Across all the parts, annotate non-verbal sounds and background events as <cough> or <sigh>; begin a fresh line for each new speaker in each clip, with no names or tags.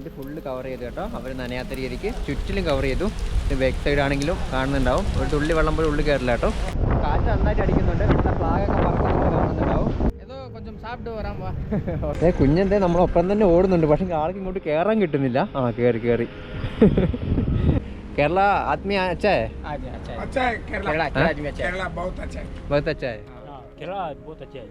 Front full cover ചെയ്തു കേട്ടോ. അവർ നനയാത്ത രീതിക്ക് ചുറ്റിലും കവർ ചെയ്തു. ബാക്ക് സൈഡ് ആണെങ്കിലും കാണുന്നുണ്ടാവും. ഒരു തുള്ളി വെള്ളം പോലും ഉള്ളിൽ കയറില്ല കേട്ടോ. കാറ്റ് നന്നായിട്ട് അടിക്കുന്നുണ്ട്. നമ്മുടെ ഫ്ലാഗൊക്കെ പറക്കുന്നുണ്ട് കാണുന്നുണ്ടാവും. <laughs> ഏ കുഞ്ഞെന്തേ നമ്മളൊപ്പം തന്നെ ഓടുന്നുണ്ട്. പക്ഷെ ആൾക്ക് ഇങ്ങോട്ട് കയറാൻ കിട്ടുന്നില്ല. ആ കയറി കയറി <laughs> കേരള ആത്മീയ അച്ഛേ?
है अच्छा
है केरला
केरला आदमी अच्छा है
केरला बहुत अच्छा है
बहुत अच्छा है
केरला बहुत अच्छा है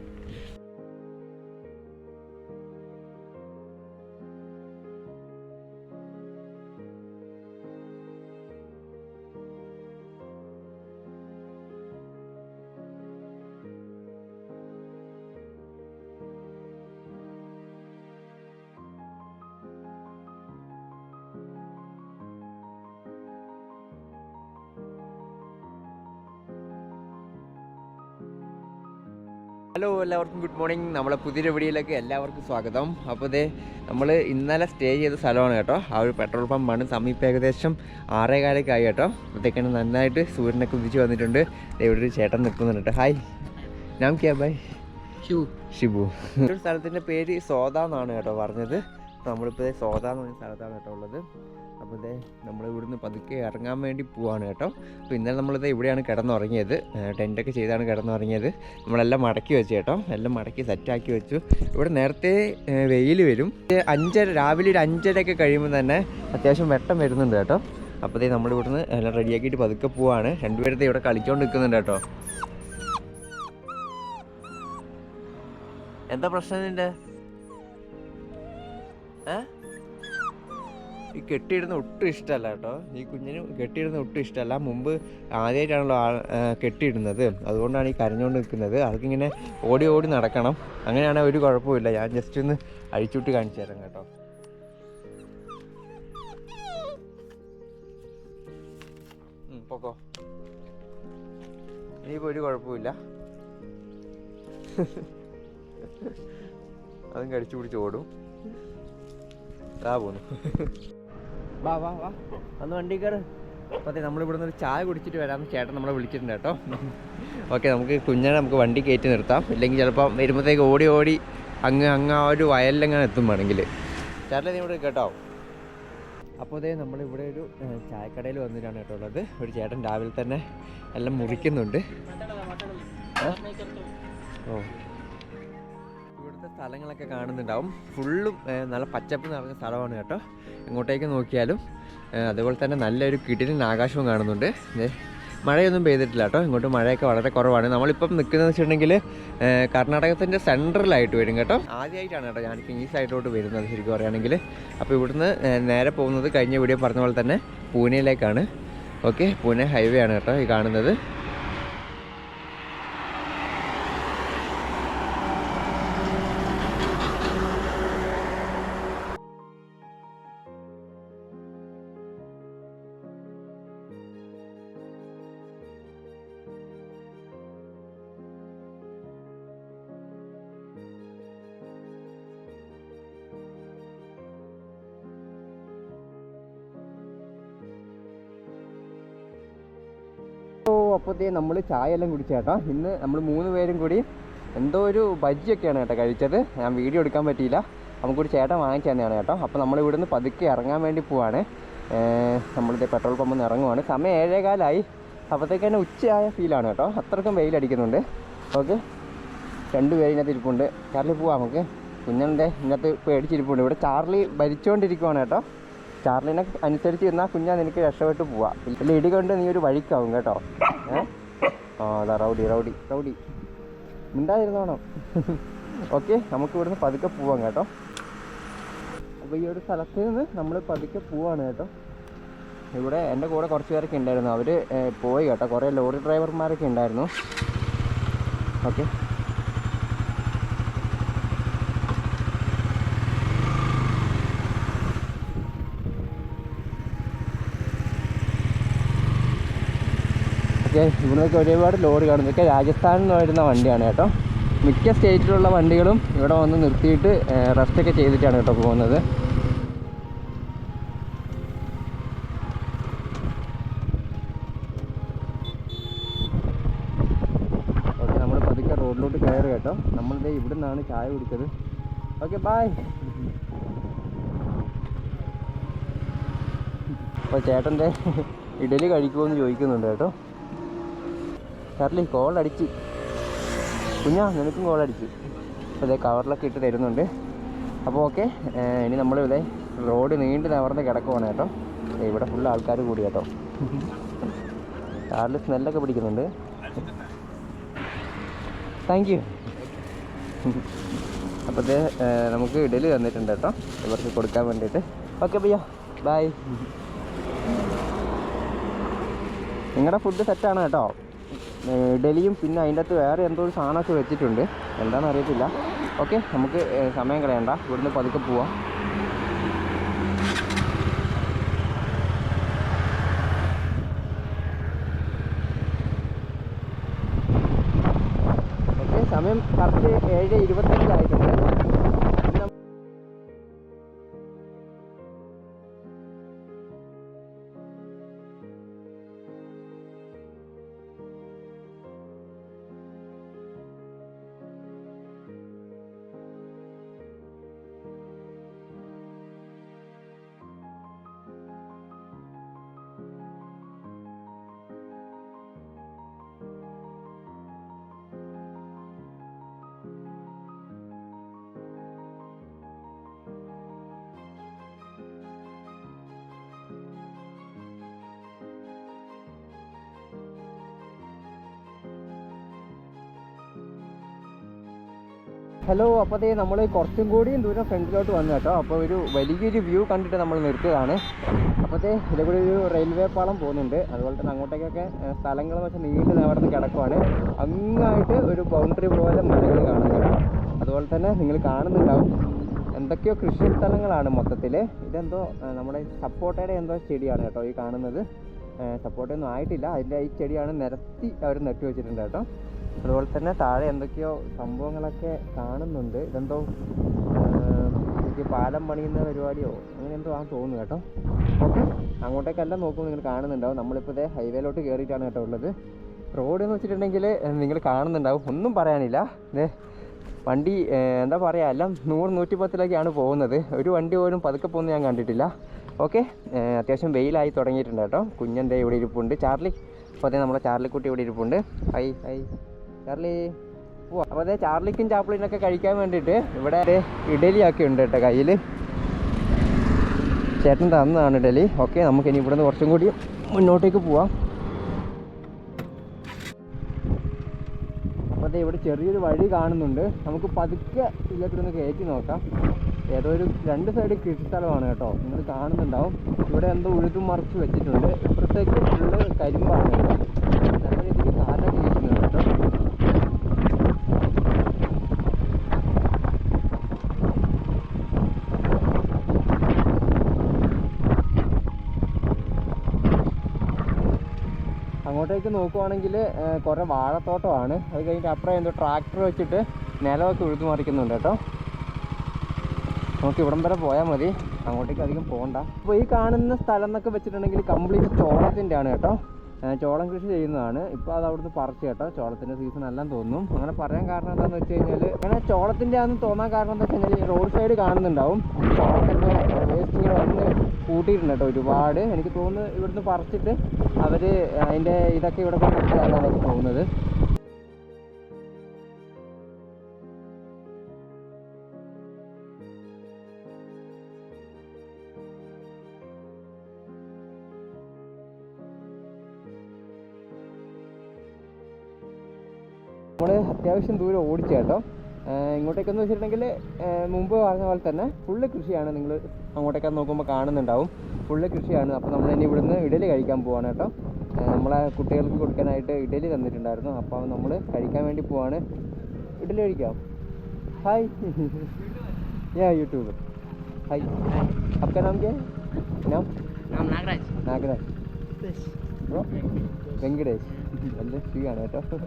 ഹലോ എല്ലാവർക്കും ഗുഡ് മോർണിംഗ് നമ്മളെ പുതിയൊരു വീഡിയോയിലേക്ക് എല്ലാവർക്കും സ്വാഗതം. അപ്പോൾ ഇതേ നമ്മൾ ഇന്നലെ സ്റ്റേ ചെയ്ത സ്ഥലമാണ് കേട്ടോ. ആ ഒരു പെട്രോൾ പമ്പാണ് സമീപം ഏകദേശം ആറേകാലൊക്കെ ആയി കേട്ടോ. അപ്പോഴത്തേക്കാണ് നന്നായിട്ട് സൂര്യനൊക്കെ ഉദിച്ച് വന്നിട്ടുണ്ട്. ഇവിടെ ഒരു ചേട്ടൻ നിൽക്കുന്നുണ്ട് കേട്ടോ. ഹായ് നാം ക്യാ ബൈ
ഷു
ഷിബു ഒരു സ്ഥലത്തിന്റെ പേര് സോദ എന്നാണ് കേട്ടോ പറഞ്ഞത്. നമ്മളിപ്പോൾ സോദ എന്ന് പറഞ്ഞ സ്ഥലത്താണ് കേട്ടോ ഉള്ളത്. അപ്പോൾ ഇതേ നമ്മൾ ഇവിടുന്ന് പതുക്കെ ഇറങ്ങാൻ വേണ്ടി പോവാണ് കേട്ടോ. അപ്പോൾ ഇന്നലെ നമ്മളിത് ഇവിടെയാണ് കിടന്നുറങ്ങിയത്. ടെന്റൊക്കെ ചെയ്താണ് കിടന്നുറങ്ങിയത്. നമ്മളെല്ലാം മടക്കി വെച്ചു കേട്ടോ. എല്ലാം മടക്കി സെറ്റാക്കി വെച്ചു. ഇവിടെ നേരത്തെ വെയിൽ വരും. അഞ്ചര രാവിലെ ഒരു അഞ്ചരയൊക്കെ കഴിയുമ്പോൾ തന്നെ അത്യാവശ്യം വെട്ടം വരുന്നുണ്ട് കേട്ടോ. അപ്പോൾ ദേ നമ്മളിവിടുന്ന് എല്ലാം റെഡിയാക്കിയിട്ട് പതുക്കെ പോവാണ്. രണ്ടുപേരത്തെ ഇവിടെ കളിച്ചുകൊണ്ട് നിൽക്കുന്നുണ്ട് കേട്ടോ. എന്താ പ്രശ്നം നിന്റെ ഏ? ഈ കെട്ടിയിടുന്ന ഒട്ടും ഇഷ്ടമല്ല കേട്ടോ. ഈ കുഞ്ഞിന് കെട്ടിയിടുന്ന ഒട്ടും ഇഷ്ടമല്ല. മുമ്പ് ആദ്യമായിട്ടാണല്ലോ ആ, കെട്ടിയിടുന്നത് അതുകൊണ്ടാണ് ഈ കരഞ്ഞുകൊണ്ട് നിൽക്കുന്നത്. ആൾക്കിങ്ങനെ ഓടി ഓടി നടക്കണം. അങ്ങനെയാണെങ്കിൽ ഒരു കുഴപ്പമില്ല ഞാൻ ജസ്റ്റ് ഒന്ന് അഴിച്ചുവിട്ട് കാണിച്ചു തരാം കേട്ടോ. പൊക്കോ. ഇനിയിപ്പോൾ ഒരു കുഴപ്പമില്ല അതും കടിച്ചു പിടിച്ച് ഓടും. ആ പോന്നു. വാ വാ വാ. വന്ന് വണ്ടി കയറ് അതെ നമ്മളിവിടുന്ന് ഒരു ചായ കുടിച്ചിട്ട് വരാമെന്ന് ചേട്ടൻ നമ്മളെ വിളിച്ചിട്ടുണ്ട് കേട്ടോ. ഓക്കെ നമുക്ക് കുഞ്ഞിനെ നമുക്ക് വണ്ടി കയറ്റി നിർത്താം. ഇല്ലെങ്കിൽ ചിലപ്പോൾ വരുമ്പോഴത്തേക്ക് ഓടി ഓടി അങ്ങ് അങ്ങ് ആ ഒരു വയലിലെങ്ങനെ എത്തും വേണമെങ്കിൽ ചേട്ടൻ നീ ഇവിടെ കേട്ടോ. അപ്പോൾ അതേ നമ്മളിവിടെ ഒരു ചായക്കടയിൽ വന്നിട്ടാണ് കേട്ടോ ഉള്ളത്. ഒരു ചേട്ടൻ രാവിലെ തന്നെ എല്ലാം മുറിക്കുന്നുണ്ട്. ഓ. സ്ഥലങ്ങളൊക്കെ കാണുന്നുണ്ടാവും. ഫുള്ളും നല്ല പച്ചപ്പ് നിറഞ്ഞ സ്ഥലമാണ് കേട്ടോ. എങ്ങോട്ടേക്ക് നോക്കിയാലും അതുപോലെ തന്നെ നല്ലൊരു കിടിലൻ ആകാശവും കാണുന്നുണ്ട്. മഴയൊന്നും പെയ്തിട്ടില്ല കേട്ടോ. ഇങ്ങോട്ട് മഴയൊക്കെ വളരെ കുറവാണ്. നമ്മളിപ്പം നിൽക്കുന്നതെന്ന് വെച്ചിട്ടുണ്ടെങ്കിൽ കർണാടകത്തിന്റെ സെൻട്രലായിട്ട് വരും കേട്ടോ. ആദ്യമായിട്ടാണ് കേട്ടോ ഞാനിപ്പോൾ ഈ സൈഡിലോട്ട് വരുന്നത് ശരിക്കും പറയുകയാണെങ്കിൽ അപ്പോൾ ഇവിടുന്ന് നേരെ പോകുന്നത് കഴിഞ്ഞ വീഡിയോ പറഞ്ഞ പോലെ തന്നെ പൂനെയിലേക്കാണ്. ഓക്കെ പൂനെ ഹൈവേ ആണ് കേട്ടോ ഈ കാണുന്നത്. അപ്പോഴത്തേ നമ്മൾ ചായ എല്ലാം കുടിച്ചു കേട്ടോ. ഇന്ന് നമ്മൾ മൂന്ന് പേരും കൂടി എന്തോ ഒരു ബജ്ജിയൊക്കെയാണ് കേട്ടോ കഴിച്ചത്. ഞാൻ വീഡിയോ എടുക്കാൻ പറ്റിയില്ല. നമുക്കൊരു ചേട്ടൻ വാങ്ങിച്ചു തന്നെയാണ് കേട്ടോ. അപ്പോൾ നമ്മൾ ഇവിടുന്ന് പതുക്കെ ഇറങ്ങാൻ വേണ്ടി പോവാണ്. നമ്മളിത് പെട്രോൾ പമ്പിൽ ഇറങ്ങുവാണ്. സമയം ഏഴേകാലായി. അപ്പോഴത്തേക്ക് തന്നെ ഉച്ചയായ ഫീലാണ് കേട്ടോ. അത്രയ്ക്കും വെയിലടിക്കുന്നുണ്ട് ഓക്കെ രണ്ട് ഇതിനകത്ത് ഇരിപ്പുണ്ട്. ചാർലി പോവാം നമുക്ക്. കുഞ്ഞന്റെ ഇന്നത്തെ പേടിച്ചിരിപ്പുണ്ട്. ഇവിടെ ചാർലി ഭരിച്ചുകൊണ്ടിരിക്കുവാണ് കേട്ടോ. ചാർലിനെ അനുസരിച്ച് ഇരുന്നാൽ കുഞ്ഞാ നിനക്ക് രക്ഷപ്പെട്ട് പോവാ. ഇല്ല ഇടി കൊണ്ട് നീ ഒരു വഴിക്കാവും കേട്ടോ. ഏ? ആ അതാ റൗഡി റൗഡി റൗഡി. ഉണ്ടായിരുന്നാണോ ഓക്കെ നമുക്ക് ഇവിടുന്ന് പതുക്കെ പോവാം കേട്ടോ. അപ്പോൾ ഈ ഒരു സ്ഥലത്ത് നിന്ന് നമ്മൾ പതുക്കെ പോവാണ് കേട്ടോ. ഇവിടെ എന്റെ കൂടെ കുറച്ച് പേരൊക്കെ ഉണ്ടായിരുന്നു. അവർ പോയി കേട്ടോ. കുറേ ലോറി ഡ്രൈവർമാരൊക്കെ ഉണ്ടായിരുന്നു. ഓക്കെ. ഓക്കെ ഇവിടുന്നൊക്കെ ഒരുപാട് ലോറി കാണും. ഇതൊക്കെ രാജസ്ഥാനിൽ നിന്ന് വരുന്ന വണ്ടിയാണ് കേട്ടോ. മിക്ക സ്റ്റേറ്റിലുള്ള വണ്ടികളും ഇവിടെ വന്ന് നിർത്തിയിട്ട് റെസ്റ്റ് ഒക്കെ ചെയ്തിട്ടാണ് കേട്ടോ പോകുന്നത്. ഓക്കെ നമ്മൾ പതുക്കെ റോഡിലോട്ട് കയറി കേട്ടോ. നമ്മളിത് ഇവിടെ നിന്നാണ് ചായ കുടിച്ചത്. ഓക്കെ ബായ് അപ്പോൾ ചേട്ടന്റെ ഇഡലി കഴിക്കുമോ എന്ന് ചോദിക്കുന്നുണ്ട് കേട്ടോ. ചാർലി കോൾ അടിച്ച്. കുഞ്ഞാ നിനക്കും കോൾ അടിച്ച്. അപ്പോൾ കവറിലൊക്കെ ഇട്ട് തരുന്നുണ്ട് അപ്പോൾ ഓക്കെ ഇനി നമ്മളിവിടെ റോഡ് നീണ്ട് നവർന്ന് കിടക്കുവാണ് കേട്ടോ. ഇവിടെ ഫുൾ ആൾക്കാർ കൂടി കേട്ടോ. കാറിൽ സ്മെല്ലൊക്കെ പിടിക്കുന്നുണ്ട്. താങ്ക് യു അപ്പോൾ ഇത് നമുക്ക് ഇഡലി തന്നിട്ടുണ്ട് കേട്ടോ. ഇവർക്ക് കൊടുക്കാൻ വേണ്ടിയിട്ട്. ഓക്കെ പയ്യോ ബൈ നിങ്ങളുടെ ഫുഡ് സെറ്റാണ് കേട്ടോ. ഇഡലിയും പിന്നെ അതിന്റെ അകത്ത് വേറെ എന്തോ ഒരു സാധനമൊക്കെ വെച്ചിട്ടുണ്ട്. എന്താണെന്ന് അറിയത്തില്ല ഓക്കെ നമുക്ക് സമയം കളയണ്ട. ഇവിടുന്ന് പതുക്കെ പോവാം. ഓക്കെ സമയം കറക്റ്റ് ഏഴ് ഇരുപത്തഞ്ചായിട്ടുണ്ട് ഹലോ അപ്പോൾ അതേ നമ്മൾ കുറച്ചും കൂടിയും ദൂരം ഫ്രണ്ടിലോട്ട് വന്നു കേട്ടോ. അപ്പോൾ ഒരു വലിയൊരു വ്യൂ കണ്ടിട്ട് നമ്മൾ നിർത്തിയതാണ്. അപ്പോഴത്തെ ഇതിൽ കൂടി ഒരു റെയിൽവേ പാളം പോകുന്നുണ്ട്. അതുപോലെ തന്നെ അങ്ങോട്ടേക്കൊക്കെ സ്ഥലങ്ങൾ വെച്ച് നീണ്ടു നിവർന്ന് കിടക്കുവാണ്. അങ്ങായിട്ട് ഒരു ബൗണ്ടറി പോലെ മലകൾ കാണുന്നുണ്ട് അതുപോലെ തന്നെ നിങ്ങൾ കാണുന്നുണ്ടാവും. എന്തൊക്കെയോ കൃഷി സ്ഥലങ്ങളാണ് മൊത്തത്തിൽ ഇതെന്തോ നമ്മുടെ സപ്പോട്ടയുടെ എന്തോ ചെടിയാണ് കേട്ടോ ഈ കാണുന്നത്. സപ്പോർട്ടൊന്നും ആയിട്ടില്ല. അതിന്റെ ഈ ചെടിയാണ് നിരത്തി അവർ നട്ടു വെച്ചിട്ടുണ്ട് കേട്ടോ. അതുപോലെ തന്നെ താഴെ എന്തൊക്കെയോ സംഭവങ്ങളൊക്കെ കാണുന്നുണ്ട്. ഇതെന്തോ പാലം പണിയുന്ന പരിപാടിയോ? അങ്ങനെ എന്തോ ആണെന്ന് തോന്നുന്നു കേട്ടോ. ഓക്കെ. അങ്ങോട്ടേക്കല്ല നോക്കുമ്പോൾ നിങ്ങൾ കാണുന്നുണ്ടാവും. നമ്മളിപ്പോൾ ഇതേ ഹൈവേയിലോട്ട് കയറിയിട്ടാണ് കേട്ടോ ഉള്ളത്. റോഡ് എന്ന് വെച്ചിട്ടുണ്ടെങ്കിൽ നിങ്ങൾ കാണുന്നുണ്ടാവും. ഒന്നും പറയാനില്ല. ഇതേ വണ്ടി എന്താ പറയുക എല്ലാം നൂറ് നൂറ്റി പത്തിലൊക്കെയാണ് പോകുന്നത്. ഒരു വണ്ടി പോലും പതുക്കെ പോകുന്നത് ഞാൻ കണ്ടിട്ടില്ല. ഓക്കെ. അത്യാവശ്യം വെയിലായി തുടങ്ങിയിട്ടുണ്ട് കേട്ടോ. കുഞ്ഞെന്തേ ഇവിടെ ഇരിപ്പുണ്ട്. ചാർലി. അപ്പോൾ അതേ നമ്മളെ ചാർലിക്കുട്ടി ഇവിടെ ഇരിപ്പുണ്ട്. High high Charlie. ഓ അപ്പോൾ അതേ ചാർലിക്കും ചാപ്പിളിനൊക്കെ കഴിക്കാൻ വേണ്ടിയിട്ട് ഇവിടെ ഇഡലി ഇഡലിയൊക്കെ ഉണ്ട് കേട്ടോ കയ്യിൽ ചേട്ടൻ തന്നതാണ് ഇഡലി. ഓക്കെ നമുക്ക് ഇനി ഇവിടുന്ന് കുറച്ചും കൂടി മുന്നോട്ടേക്ക് പോവാം. അപ്പോൾ അതെ ഇവിടെ ചെറിയൊരു വഴി കാണുന്നുണ്ട്. നമുക്ക് പതുക്കെ ഇതിലേക്കൊന്ന് കയറ്റി നോക്കാം. ഏതോ ഒരു രണ്ട് സൈഡ് കൃഷി സ്ഥലമാണ് കേട്ടോ. നിങ്ങൾ കാണുന്നുണ്ടാവും. ഇവിടെ എന്തോ ഉഴുതും മറിച്ച് വെച്ചിട്ടുണ്ട്. ഇപ്പുറത്തേക്ക് ഫുള്ള് കരിമ്പാണ്. കേട്ടോ അങ്ങോട്ടേക്ക് നോക്കുവാണെങ്കിൽ കുറേ വാഴത്തോട്ടമാണ്. അത് കഴിഞ്ഞിട്ട് അപ്പുറം എന്തോ ട്രാക്ടർ വെച്ചിട്ട് നിലമൊക്കെ ഉഴുതു മറിക്കുന്നുണ്ട് കേട്ടോ. നമുക്ക് ഇവിടം വരെ പോയാൽ മതി. അങ്ങോട്ടേക്ക് അധികം പോകണ്ട അപ്പോൾ ഈ കാണുന്ന സ്ഥലം എന്നൊക്കെ വെച്ചിട്ടുണ്ടെങ്കിൽ കംപ്ലീറ്റ് ചോളത്തിന്റെ ആണ് കേട്ടോ ചോളം കൃഷി ചെയ്യുന്നതാണ്. ഇപ്പോൾ അത് അവിടുന്ന് പറിച്ചു കേട്ടോ. ചോളത്തിന്റെ സീസൺ എല്ലാം തോന്നും അങ്ങനെ പറയാൻ കാരണം എന്താണെന്ന് വെച്ച് കഴിഞ്ഞാൽ അങ്ങനെ ചോളത്തിന്റെ ആണെന്ന് തോന്നാൻ കാരണം എന്താ വെച്ച് കഴിഞ്ഞാൽ റോഡ് സൈഡ് കാണുന്നുണ്ടാവും. ചോളത്തിന്റെ വേസ്റ്റ് വന്ന് കൂട്ടിയിട്ടുണ്ട് കേട്ടോ ഒരുപാട്. എനിക്ക് തോന്നുന്നു ഇവിടുന്ന് പറിച്ചിട്ട് അവർ അതിന്റെ ഇതൊക്കെ ഇവിടെ കൊണ്ടിട്ടാണ് തോന്നുന്നത് നമ്മൾ അത്യാവശ്യം ദൂരം ഓടിച്ചു കേട്ടോ. ഇങ്ങോട്ടേക്കെന്ന് വെച്ചിട്ടുണ്ടെങ്കിൽ മുമ്പ് പറഞ്ഞ പോലെ തന്നെ ഫുള്ള് കൃഷിയാണ് നിങ്ങൾ അങ്ങോട്ടേക്കാന്ന് നോക്കുമ്പോൾ കാണുന്നുണ്ടാവും. ഫുള്ള് കൃഷിയാണ് അപ്പോൾ നമ്മൾ ഇനി ഇവിടുന്ന് ഇഡലി കഴിക്കാൻ പോവാണ് കേട്ടോ ഏഹ് നമ്മളെ കുട്ടികൾക്ക് കൊടുക്കാനായിട്ട് ഇഡലി തന്നിട്ടുണ്ടായിരുന്നു അപ്പോൾ നമ്മൾ കഴിക്കാൻ വേണ്ടി പോവാണ് ഇഡലി കഴിക്കാം ഹായ് യാ യൂട്യൂബ് ഹായ് आपका नाम क्या है नाम
नाम नागराज
നാഗരാജ് ബ്രോ വെങ്കടേഷ് നല്ല ആണ് കേട്ടോ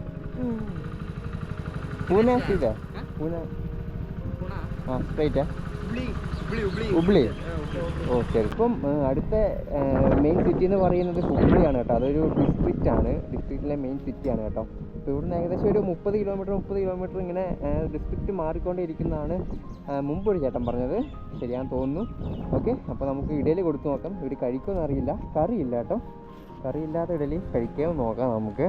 പൂനെ സീതാ പൂനെ ആ സ്ട്രൈറ്റാ ഹുബ്ലി ഓക്കെ ഇപ്പം അടുത്ത മെയിൻ സിറ്റി എന്ന് പറയുന്നത് ഹുബ്ലിയാണ് കേട്ടോ. അതൊരു ഡിസ്ട്രിക്റ്റ് ആണ്. ഡിസ്ട്രിക്റ്റിലെ മെയിൻ സിറ്റിയാണ് കേട്ടോ. ഇപ്പോൾ ഇവിടുന്ന് ഏകദേശം ഒരു മുപ്പത് കിലോമീറ്റർ മുപ്പത് കിലോമീറ്റർ ഇങ്ങനെ ഡിസ്ട്രിക്റ്റ് മാറിക്കൊണ്ടിരിക്കുന്നതാണ് മുമ്പ് ഒരു ചേട്ടൻ പറഞ്ഞത്. ശരിയാന്ന് തോന്നുന്നു. ഓക്കെ അപ്പോൾ നമുക്ക് ഇടയിൽ കൊടുത്തു നോക്കാം. ഇവർ കഴിക്കുമെന്ന് അറിയില്ല കറിയില്ല കേട്ടോ. കറിയില്ലാത്ത ഇഡലി കഴിക്കാൻ നോക്കാം നമുക്ക്.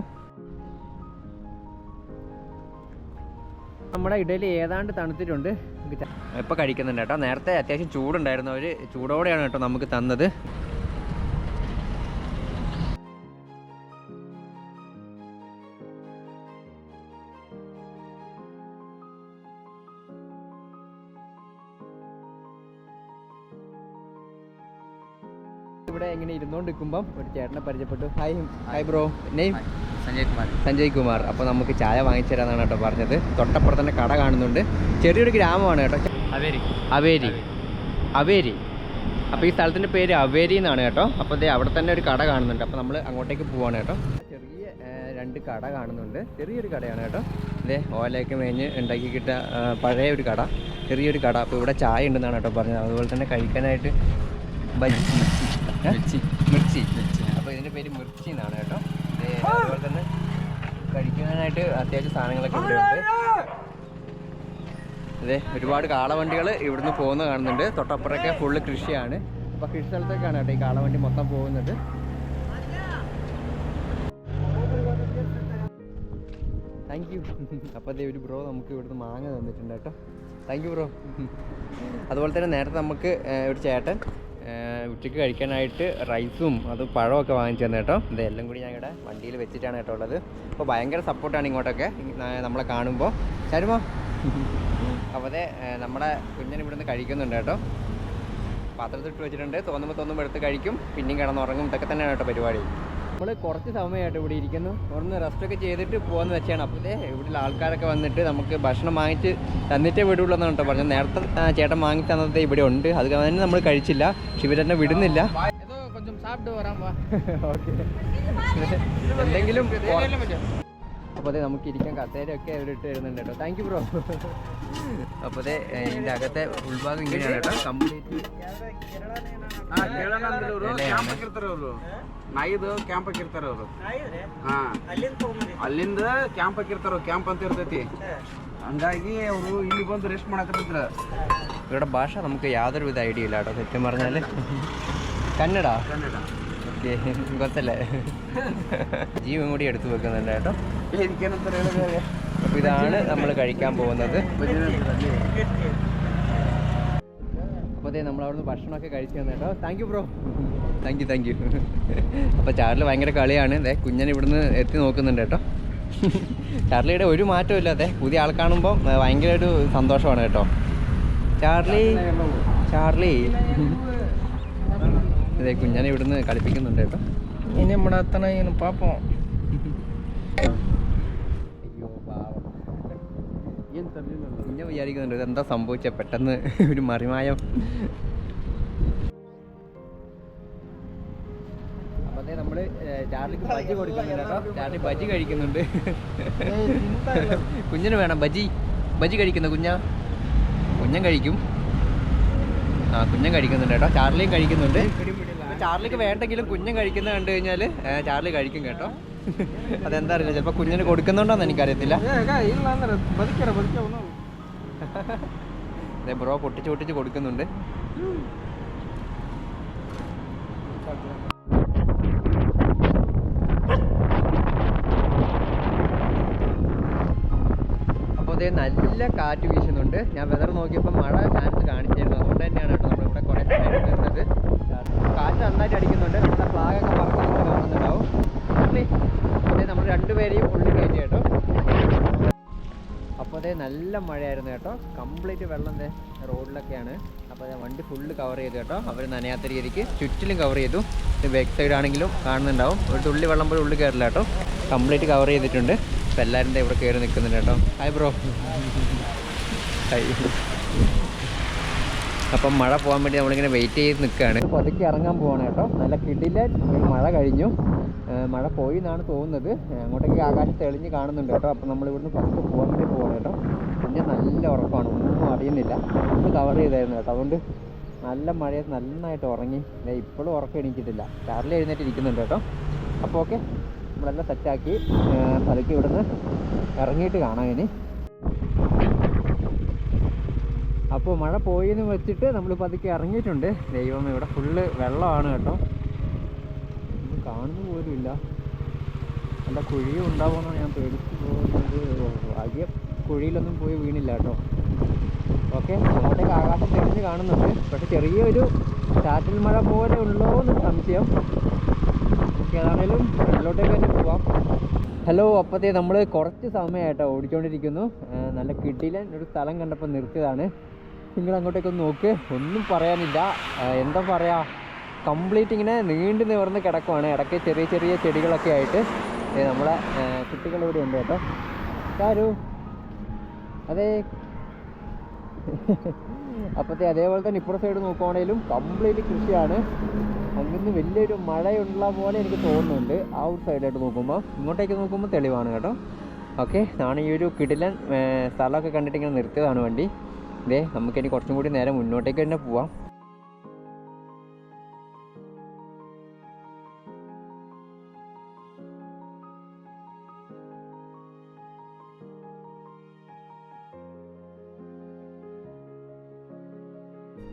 നമ്മുടെ ഇടയിൽ ഏതാണ്ട് തണുത്തിട്ടുണ്ട്. ഇപ്പോൾ കഴിക്കുന്നുണ്ട് കേട്ടോ. നേരത്തെ അത്യാവശ്യം ചൂടുണ്ടായിരുന്നു. അവർ ചൂടോടെയാണ് കേട്ടോ നമുക്ക് തന്നത്. ഇവിടെ എങ്ങനെ ഇരുന്നോണ്ട് നിൽക്കുമ്പം ഒരു ചേട്ടനെ പരിചയപ്പെട്ടു. Hi hi bro name
Sanjay Kumar.
Sanjay Kumar. അപ്പോൾ നമുക്ക് ചായ വാങ്ങിച്ചേരാന്നാണ് കേട്ടോ പറഞ്ഞത്. തൊട്ടപ്പുറം തന്നെ കട കാണുന്നുണ്ട്. ചെറിയൊരു ഗ്രാമമാണ് കേട്ടോ.
അവേരി.
അവേരി. അവേരി. അപ്പോൾ ഈ സ്ഥലത്തിന്റെ പേര് അവേരി എന്നാണ് കേട്ടോ. അപ്പോൾ ഇതേ അവിടെ തന്നെ ഒരു കട കാണുന്നുണ്ട്. അപ്പോൾ നമ്മൾ അങ്ങോട്ടേക്ക് പോവാണ് കേട്ടോ. ചെറിയ രണ്ട് കട കാണുന്നുണ്ട്. ചെറിയൊരു കടയാണ് കേട്ടോ. ഇതേ ഓലയൊക്കെ മേഞ്ഞ് ഉണ്ടാക്കി കിട്ട പഴയ ഒരു കട. ചെറിയൊരു കട. അപ്പോൾ ഇവിടെ ചായ ഉണ്ടെന്നാണ് കേട്ടോ പറഞ്ഞത്. അതുപോലെ തന്നെ കഴിക്കാനായിട്ട്
മിർച്ചി
മിർച്ചി.
മിർച്ചി
അതുപോലെ തന്നെ കഴിക്കാനായിട്ട് അത്യാവശ്യം സാധനങ്ങളൊക്കെ ഇവിടെ ഉണ്ട്. അതെ ഒരുപാട് കാളവണ്ടികൾ ഇവിടുന്ന് പോകുന്ന കാണുന്നുണ്ട്. തൊട്ടപ്പുറമൊക്കെ ഫുള്ള് കൃഷിയാണ്. അപ്പോൾ കൃഷി സ്ഥലത്തൊക്കെയാണ് കേട്ടോ ഈ കാളവണ്ടി മൊത്തം പോകുന്നത്. താങ്ക് യു അപ്പോൾ അതേ ഒരു ബ്രോ നമുക്ക് ഇവിടുന്ന് മാങ്ങ തന്നിട്ടുണ്ട് കേട്ടോ. താങ്ക് യു ബ്രോ അതുപോലെ തന്നെ നേരത്തെ നമുക്ക് ഒരു ചേട്ടൻ ഉച്ചയ്ക്ക് കഴിക്കാനായിട്ട് റൈസും അത് പഴമൊക്കെ വാങ്ങിച്ചു തന്നെ കേട്ടോ. ഇതെല്ലാം കൂടി ഞാൻ ഇവിടെ വണ്ടിയിൽ വെച്ചിട്ടാണ് കേട്ടോ ഉള്ളത്. അപ്പോൾ ഭയങ്കര സപ്പോർട്ടാണ് ഇങ്ങോട്ടൊക്കെ. നമ്മളെ കാണുമ്പോൾ ചരുമോ അപ്പോൾ അതെ നമ്മുടെ കുഞ്ഞൻ നിന്ന് കഴിക്കുന്നുണ്ട് കേട്ടോ. പാത്രത്തിട്ട് വെച്ചിട്ടുണ്ട്. തോന്നുമ്പോൾ തോന്നുമ്പോൾ എടുത്ത് കഴിക്കും. പിന്നെയും കിടന്നുറങ്ങും. ഇതൊക്കെ തന്നെയാണ് കേട്ടോ പരിപാടി. നമ്മൾ കുറച്ച് സമയമായിട്ട് ഇവിടെ ഇരിക്കുന്നു. ഒന്ന് റെസ്റ്റൊക്കെ ചെയ്തിട്ട് പോകുന്ന വെച്ചാണ്. അപ്പോൾ ഇതേ ഇവിടെ ആൾക്കാരൊക്കെ വന്നിട്ട് നമുക്ക് ഭക്ഷണം വാങ്ങിച്ച് തന്നിട്ടേ വിടുള്ളൂ എന്നാണ് പറഞ്ഞത്. നേരത്തെ ചേട്ടൻ വാങ്ങി തന്നത് ഇവിടെ ഉണ്ട്. അത് തന്നെ നമ്മൾ കഴിച്ചില്ല. പക്ഷെ ഇവരെന്നെ വിടുന്നില്ല. <laughs> എന്തെങ്കിലും അപ്പോൾ അതെ നമുക്ക് ഇരിക്കാൻ കസേരയൊക്കെ അവർ ഇട്ട് തരുന്നുണ്ട് കേട്ടോ. താങ്ക് യു ബ്രോ അപ്പോൾ അതെ ഇതിന്റെ അകത്തെ ഉൾഭാഗം ഇങ്ങനെയാണ് കേട്ടോ. കംപ്ലീറ്റ്
ನಾಯಿದು ಕ್ಯಾಂಪ್ ಹಾಕಿರ್ತಾರ ಅವರು. ಹಾ. ಅಲ್ಲಿಂದ ಕ್ಯಾಂಪ್ ಹಾಕಿರ್ತಾರ ಕ್ಯಾಂಪ್ ಅಂತ ಇರ್ತೈತಿ. ಹಂಗಾಗಿ ಅವರು ಇಲ್ಲಿ ಬಂದು ರೆಸ್ಟ್ ಮಾಡಕತ್ತಿದ್ರ.
ഇവിടെ ഭാഷ നമുക്ക് യാതൊരു വിധ ഐഡിയ ഇല്ല കേട്ടോ സത്യം പറഞ്ഞാൽ കന്നഡ ഗൊത്തല്ലേ ജീവൻ കൂടി എടുത്തു വെക്കുന്നുണ്ട് കേട്ടോ അപ്പോൾ ഇതാണ് നമ്മൾ കഴിക്കാൻ പോകുന്നത് അതെ നമ്മൾ അവിടുന്ന് ഭക്ഷണമൊക്കെ കഴിച്ചു തന്നെ കേട്ടോ. Thank you bro thank you thank you അപ്പോൾ ചാർലി ഭയങ്കര കളിയാണ്. അതെ കുഞ്ഞൻ ഇവിടുന്ന് എത്തി നോക്കുന്നുണ്ട് കേട്ടോ. <laughs> ചാർലിയുടെ ഒരു മാറ്റവും ഇല്ല അതെ പുതിയ ആൾ കാണുമ്പോൾ ഭയങ്കര ഒരു സന്തോഷമാണ് കേട്ടോ. Charlie Charlie. അതെ കുഞ്ഞനെ ഇവിടുന്ന് കളിപ്പിക്കുന്നുണ്ട് കേട്ടോ.
ഇനി നമ്മുടെ
എത്തണം പാപ്പം. <laughs> കുഞ്ഞ വിചാരിക്കുന്നുണ്ട് ഇതെന്താ സംഭവിച്ച? പെട്ടെന്ന് ഒരു മറിമായം. അതെ നമ്മൾ ചാർലിക്ക് ബജി കൊടുക്കുന്നുണ്ട് ചാർലി ബജി കഴിക്കുന്നുണ്ട്. കുഞ്ഞിന് വേണം ബജി ബജി കഴിക്കുന്ന കുഞ്ഞ? കുഞ്ഞൻ കഴിക്കും. ആ കുഞ്ഞൻ കഴിക്കുന്നുണ്ട് കേട്ടോ. ചാർലിയും കഴിക്കുന്നുണ്ട്. ചാർലിക്ക് വേണ്ടെങ്കിലും കുഞ്ഞൻ കഴിക്കുന്നത് കണ്ടു കഴിഞ്ഞാൽ ചാർലി കഴിക്കും കേട്ടോ. <laughs> അതെന്താ ചിലപ്പോ കുഞ്ഞിന് കൊടുക്കുന്നുണ്ടോന്ന് എനിക്കറിയത്തില്ല. അതെ ബ്രോ പൊട്ടിച്ച് പൊട്ടിച്ച് കൊടുക്കുന്നുണ്ട്. അപ്പോൾ അതേ നല്ല കാറ്റ് വീശുന്നുണ്ട്. ഞാൻ വെതർ നോക്കിയപ്പോൾ മഴ ചാൻസ് കാണിച്ചിരുന്നു. അതുകൊണ്ട് തന്നെയാണ് കേട്ടോ നമ്മളിവിടെ കുറേ കാറ്റ് നന്നായിട്ട് അടിക്കുന്നുണ്ട്. നമ്മുടെ ഫ്ലാഗൊക്കെ പറഞ്ഞു അതെ നമ്മൾ രണ്ടുപേരെയും ഉള്ളിൽ കയറ്റി കേട്ടോ. അപ്പോൾ അതേ നല്ല മഴയായിരുന്നു കേട്ടോ. കംപ്ലീറ്റ് വെള്ളം റോഡിലൊക്കെയാണ്. അപ്പോൾ അതേ വണ്ടി ഫുള്ള് കവർ ചെയ്തു കേട്ടോ. അവർ നനയാത്ത രീതിക്ക് ചുറ്റിലും കവർ ചെയ്തു. ബാക്ക് സൈഡ് ആണെങ്കിലും കാണുന്നുണ്ടാവും. ഒരു തുള്ളി വെള്ളം പോലും ഉള്ളിൽ കയറില്ല കേട്ടോ. കംപ്ലീറ്റ് കവർ ചെയ്തിട്ടുണ്ട്. അപ്പോൾ എല്ലാവരും ഇവിടെ കയറി നിൽക്കുന്നുണ്ട് കേട്ടോ. ഹായ് ബ്രോ ഹായ് അപ്പം മഴ പോകാൻ വേണ്ടി നമ്മളിങ്ങനെ വെയിറ്റ് ചെയ്ത് നിൽക്കുകയാണ് പതുക്കെ ഇറങ്ങാൻ പോവാണ് കേട്ടോ. നല്ല കിടില മഴ കഴിഞ്ഞു. മഴ പോയി എന്നാണ് തോന്നുന്നത്. അങ്ങോട്ടേക്ക് ആകാശം തെളിഞ്ഞ് കാണുന്നുണ്ട് കേട്ടോ. അപ്പം നമ്മൾ ഇവിടുന്ന് പതുക്കെ പോകാൻ വേണ്ടി പോവാണ് കേട്ടോ. പിന്നെ നല്ല ഉറക്കമാണ് ഒന്നും അറിയുന്നില്ല. ഒന്ന് കവർ ചെയ്തായിരുന്നു കേട്ടോ. അതുകൊണ്ട് നല്ല മഴയത്ത് നന്നായിട്ട് ഉറങ്ങി. ഇപ്പോഴും ഉറക്കം എണീറ്റിട്ടില്ല. രാവിലെ എഴുന്നേറ്റ് ഇരിക്കുന്നുണ്ട് കേട്ടോ. അപ്പോൾ ഓക്കെ നമ്മളെല്ലാം സെറ്റാക്കി പതുക്കെ ഇവിടുന്ന് ഇറങ്ങിയിട്ട് കാണാം ഇനി. അപ്പോൾ മഴ പോയെന്ന് വെച്ചിട്ട് നമ്മൾ പതുക്കെ ഇറങ്ങിയിട്ടുണ്ട്. ദൈവം ഇവിടെ ഫുള്ള് വെള്ളമാണ് കേട്ടോ. ഒന്നും കാണുന്നു പോലുമില്ല നല്ല കുഴിയും ഉണ്ടാവുമെന്നാണ് ഞാൻ പേടിച്ചു പോകുന്നത്. ആദ്യം കുഴിയിലൊന്നും പോയി വീണില്ല കേട്ടോ. ഓക്കെ അങ്ങോട്ടേക്ക് ആകാശം തെളിഞ്ഞ് കാണുന്നുണ്ട്. പക്ഷെ ചെറിയൊരു ചാറ്റൽ മഴ പോലെ ഉള്ളോ എന്ന് സംശയം. ഓക്കെ അതാണേലും തന്നെ പോവാം. ഹലോ അപ്പോഴത്തേ നമ്മൾ കുറച്ച് സമയമായിട്ടോ ഓടിച്ചുകൊണ്ടിരിക്കുന്നു നല്ല കിടിലൻ ഒരു സ്ഥലം കണ്ടപ്പോൾ നിർത്തിയതാണ്. നിങ്ങൾ അങ്ങോട്ടേക്കൊന്ന് നോക്ക്. ഒന്നും പറയാനില്ല. എന്താ പറയുക കംപ്ലീറ്റ് ഇങ്ങനെ നീണ്ടു നിവർന്ന് കിടക്കുവാണ്. ഇടയ്ക്ക് ചെറിയ ചെറിയ ചെടികളൊക്കെ ആയിട്ട്. നമ്മളെ കുട്ടികൾ ഇവിടെ ഉണ്ട് കേട്ടോ. കാരു അതെ. <laughs> അപ്പോഴത്തെ അതേപോലെ തന്നെ ഇപ്പുറ സൈഡ് നോക്കുവാണേലും കംപ്ലീറ്റ് കൃഷിയാണ്. അങ്ങനെ വലിയൊരു മഴയുള്ള പോലെ എനിക്ക് തോന്നുന്നുണ്ട്. ആ ഒരു സൈഡായിട്ട് നോക്കുമ്പോൾ ഇങ്ങോട്ടേക്ക് നോക്കുമ്പോൾ തെളിവാണ് കേട്ടോ. ഓക്കെ. ഞാൻ ഈ ഒരു കിടിലൻ സ്ഥലമൊക്കെ കണ്ടിട്ട് ഇങ്ങനെ നിർത്തിയതാണ് വണ്ടി. ഇതേ നമുക്കിനി കുറച്ചും കൂടി നേരെ മുന്നോട്ടേക്ക് തന്നെ പോവാം.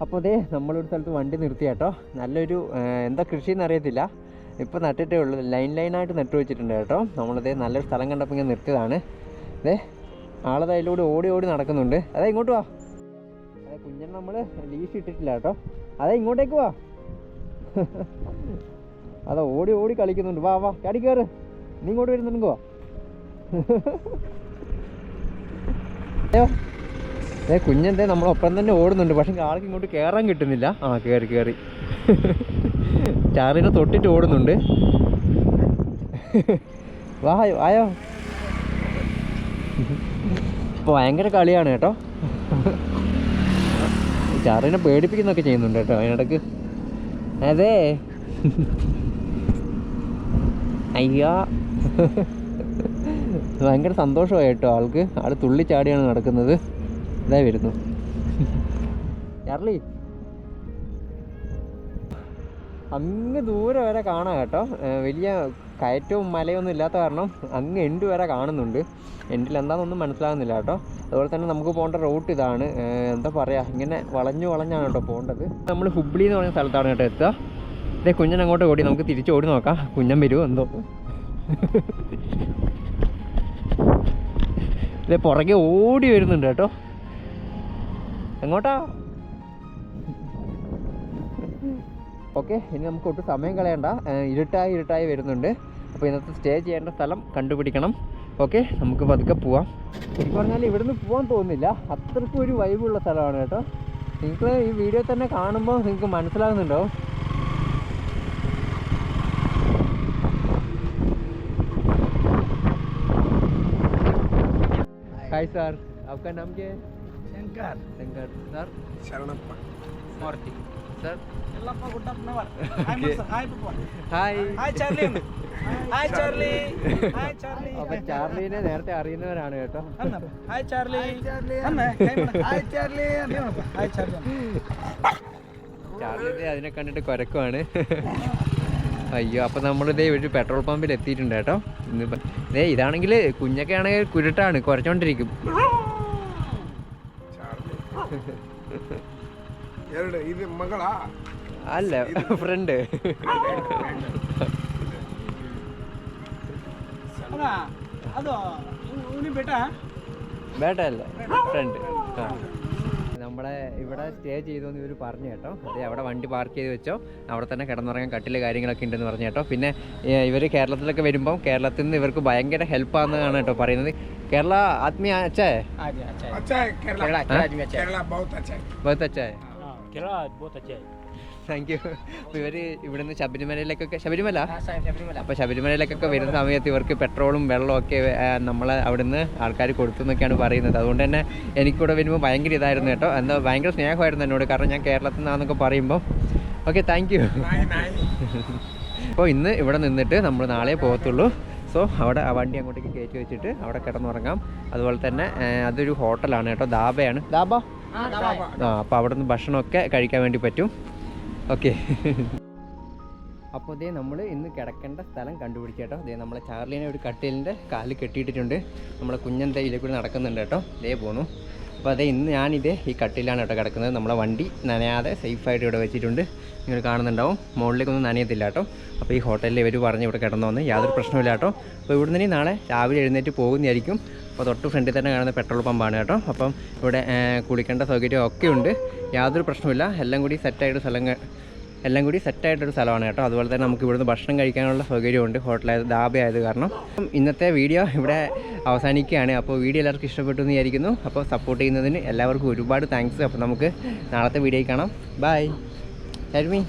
അപ്പോൾ അതേ നമ്മളൊരു സ്ഥലത്ത് വണ്ടി നിർത്തി കേട്ടോ. നല്ലൊരു എന്താ കൃഷി അറിയത്തില്ല. ഇപ്പോൾ നട്ടിട്ടേ ഉള്ളൂ. ലൈൻ ലൈനായിട്ട് നട്ടു വെച്ചിട്ടുണ്ട് കേട്ടോ. നമ്മളതേ നല്ലൊരു സ്ഥലം കണ്ടപ്പോൾ ഇങ്ങനെ നിർത്തിയതാണ്. അതെ ആളത് അതിലൂടെ ഓടി ഓടി നടക്കുന്നുണ്ട്. അതെ ഇങ്ങോട്ട് വാ. ലീഷ് ഇട്ടിട്ടില്ല കേട്ടോ. അതെ ഇങ്ങോട്ടേക്ക് വാ. അതാ ഓടി ഓടി കളിക്കുന്നുണ്ട്. വാ വാ ചാടി കയറ് നീ ഇങ്ങോട്ട് വരുന്നുണ്ട് വാ. ഏ കുഞ്ഞെന്തേ നമ്മളൊപ്പം തന്നെ ഓടുന്നുണ്ട്. പക്ഷെ ആൾക്ക് ഇങ്ങോട്ട് കയറാൻ കിട്ടുന്നില്ല. ആ കയറി കയറി ചാറിനെ തൊട്ടിട്ട് ഓടുന്നുണ്ട്. വാ ആയോ ഇപ്പൊ ഭയങ്കര കളിയാണ് കേട്ടോ. ചാറിനെ പേടിപ്പിക്കുന്നൊക്കെ ചെയ്യുന്നുണ്ട് കേട്ടോ അതിനിടക്ക്. അതെ. അയ്യോ. ഭയങ്കര സന്തോഷമായി കേട്ടോ ആൾക്ക്. ആൾ തുള്ളിച്ചാടിയാണ് നടക്കുന്നത്. ഇതായി വരുന്നു. ചാർലി അങ്ങ് ദൂരെ വരെ കാണാം കേട്ടോ. വലിയ കയറ്റവും മലയൊന്നും ഇല്ലാത്ത കാരണം അങ്ങ് എൻഡ് വരെ കാണുന്നുണ്ട്. എൻഡിൽ എന്താണെന്നൊന്നും മനസ്സിലാകുന്നില്ല കേട്ടോ. അതുപോലെ തന്നെ നമുക്ക് പോകേണ്ട റൂട്ട് ഇതാണ്. എന്താ പറയുക ഇങ്ങനെ വളഞ്ഞു വളഞ്ഞാണ് കേട്ടോ പോകേണ്ടത്. നമ്മൾ ഹുബ്ലി എന്ന് പറഞ്ഞ സ്ഥലത്താണ് കേട്ടോ എത്തുക. ഇതേ കുഞ്ഞൻ അങ്ങോട്ട് ഓടി നമുക്ക് തിരിച്ച് ഓടി നോക്കാം. കുഞ്ഞൻ വരുമോ എന്തോ? ഇതേ പുറകെ ഓടി വരുന്നുണ്ട് കേട്ടോ. എങ്ങോട്ടാ? ഓക്കെ ഇനി നമുക്ക് ഒട്ടും സമയം കളയണ്ട. ഇരുട്ടായി ഇരുട്ടായി വരുന്നുണ്ട്. അപ്പോൾ ഇന്നത്തെ സ്റ്റേ ചെയ്യേണ്ട സ്ഥലം കണ്ടുപിടിക്കണം. ഓക്കെ നമുക്ക് പതുക്കെ പോവാം. എനിക്ക് പറഞ്ഞാൽ ഇവിടുന്ന് പോകാൻ തോന്നുന്നില്ല. അത്രക്കും ഒരു വൈബുള്ള സ്ഥലമാണ് കേട്ടോ. നിങ്ങൾ ഈ വീഡിയോ തന്നെ കാണുമ്പോൾ നിങ്ങൾക്ക് മനസ്സിലാകുന്നുണ്ടോ? ഹായ് സാർ आपका नाम क्या है Shankar
Shankar
sir <laughs> Sir
Yellappa Guddappanavar
Okay.
Hi ಪಪ್ಪ
hi
hi Charlie hi Charlie hi Charlie
അപ്പൊ ചാർലിനെ നേരത്തെ അറിയുന്നവരാണ് കേട്ടോ
ಹಾಯ್ ಚಾರ್ಲಿ ಅಮ್ಮ hi Charlie hi Charlie
Charlie ദേ അതിനെ കണ്ടിട്ട് കുരക്കുവാണ് അയ്യോ അപ്പൊ നമ്മളിതേ ഒരു പെട്രോൾ പമ്പിൽ എത്തിയിട്ടുണ്ട് കേട്ടോ ഇന്നിപ്പോ ദേ ഇതാണെങ്കിൽ കുഞ്ഞൊക്കെ ആണെങ്കിൽ കുരുട്ടാണ് കുരച്ചോണ്ടിരിക്കും <laughs> അല്ല ഫ്രണ്ട് നമ്മളെ ഇവിടെ സ്റ്റേ ചെയ്തു എന്ന് ഇവർ പറഞ്ഞു കേട്ടോ. അതെ അവിടെ വണ്ടി പാർക്ക് ചെയ്ത് വെച്ചോ. അവിടെ തന്നെ കിടന്നുറങ്ങാൻ കട്ടിൽ കാര്യങ്ങളൊക്കെ ഉണ്ടെന്ന് പറഞ്ഞു കേട്ടോ. പിന്നെ ഇവർ കേരളത്തിലൊക്കെ വരുമ്പോൾ കേരളത്തിൽ നിന്ന് ഇവർക്ക് ഭയങ്കര ഹെൽപ്പാണെന്നാണ് കേട്ടോ പറയുന്നത്. കേരള ആത്മീയ അച്ഛേ? ബഹുത്ത്
അച്ചായ
താങ്ക് യു <laughs> ഇവർ ഇവിടുന്ന് ശബരിമലയിലേക്കൊക്കെ ശബരിമല? അപ്പൊ ശബരിമലയിലേക്കൊക്കെ വരുന്ന സമയത്ത് ഇവർക്ക് പെട്രോളും വെള്ളവും ഒക്കെ നമ്മളെ അവിടുന്ന് ആൾക്കാർ കൊടുത്തു എന്നൊക്കെയാണ് പറയുന്നത്. അതുകൊണ്ട് തന്നെ എനിക്കിവിടെ വരുമ്പോൾ ഭയങ്കര ഇതായിരുന്നു കേട്ടോ. എന്താ ഭയങ്കര സ്നേഹമായിരുന്നു എന്നോട്. കാരണം ഞാൻ കേരളത്തിൽ നിന്നാന്നൊക്കെ പറയുമ്പോൾ ഓക്കെ താങ്ക് യു അപ്പോൾ ഇന്ന് ഇവിടെ നിന്നിട്ട് നമ്മൾ നാളെ പോകത്തുള്ളൂ. സോ അവിടെ ആ വണ്ടി അങ്ങോട്ടേക്ക് കയറ്റി വെച്ചിട്ട് അവിടെ കിടന്നുറങ്ങാം. അതുപോലെ തന്നെ അതൊരു ഹോട്ടലാണ് കേട്ടോ. ദാബയാണ്. ദാബ? ആ അപ്പോൾ അവിടെ നിന്ന് ഭക്ഷണമൊക്കെ കഴിക്കാൻ വേണ്ടി പറ്റും. ഓക്കെ. അപ്പോൾ ഇതേ നമ്മൾ ഇന്ന് കിടക്കേണ്ട സ്ഥലം കണ്ടുപിടിക്കാട്ടോ കേട്ടോ. ഇതേ നമ്മളെ ചാർലീനെ ഒരു കട്ടിലിന്റെ കാലിൽ കെട്ടിയിട്ടിട്ടുണ്ട്. നമ്മളെ കുഞ്ഞൻ കൂടി നടക്കുന്നുണ്ട് കേട്ടോ. ഇതേ പോണു അപ്പോൾ അതെ ഇന്ന് ഞാനിത് ഈ കട്ടിലാണ് കേട്ടോ കിടക്കുന്നത്. നമ്മളെ വണ്ടി നനയാതെ സേഫായിട്ട് ഇവിടെ വെച്ചിട്ടുണ്ട്. നിങ്ങൾ കാണുന്നുണ്ടാവും. മുകളിലേക്കൊന്നും നനയത്തില്ല കേട്ടോ. അപ്പോൾ ഈ ഹോട്ടലിൽ ഇവർ പറഞ്ഞ് ഇവിടെ കിടന്നു വന്ന് യാതൊരു പ്രശ്നമില്ല കേട്ടോ. അപ്പോൾ ഇവിടെ നിന്ന് നാളെ രാവിലെ എഴുന്നേറ്റ് പോകുന്നതായിരിക്കും. അപ്പോൾ തൊട്ട് ഫ്രണ്ടിൽ തന്നെ കാണുന്ന പെട്രോൾ പമ്പാണ് കേട്ടോ. അപ്പം ഇവിടെ കുളിക്കേണ്ട സൗകര്യം ഒക്കെ ഉണ്ട്. യാതൊരു പ്രശ്നമില്ല എല്ലാം കൂടി സെറ്റായിട്ട് സ്ഥലം എല്ലാം കൂടി സെറ്റായിട്ടൊരു സ്ഥലമാണ് കേട്ടോ. അതുപോലെ തന്നെ നമുക്ക് ഇവിടുന്ന് ഭക്ഷണം കഴിക്കാനുള്ള സൗകര്യമുണ്ട് ഹോട്ടലായത് ധാബയായത് കാരണം. ഇന്നത്തെ വീഡിയോ ഇവിടെ അവസാനിക്കുകയാണ്. അപ്പോൾ വീഡിയോ എല്ലാവർക്കും ഇഷ്ടപ്പെട്ടു എന്ന് വിചാരിക്കുന്നു. അപ്പോൾ സപ്പോർട്ട് ചെയ്യുന്നതിന് എല്ലാവർക്കും ഒരുപാട് താങ്ക്സ് അപ്പോൾ നമുക്ക് നാളത്തെ വീഡിയോയിൽ കാണാം. ബൈ ഷർമി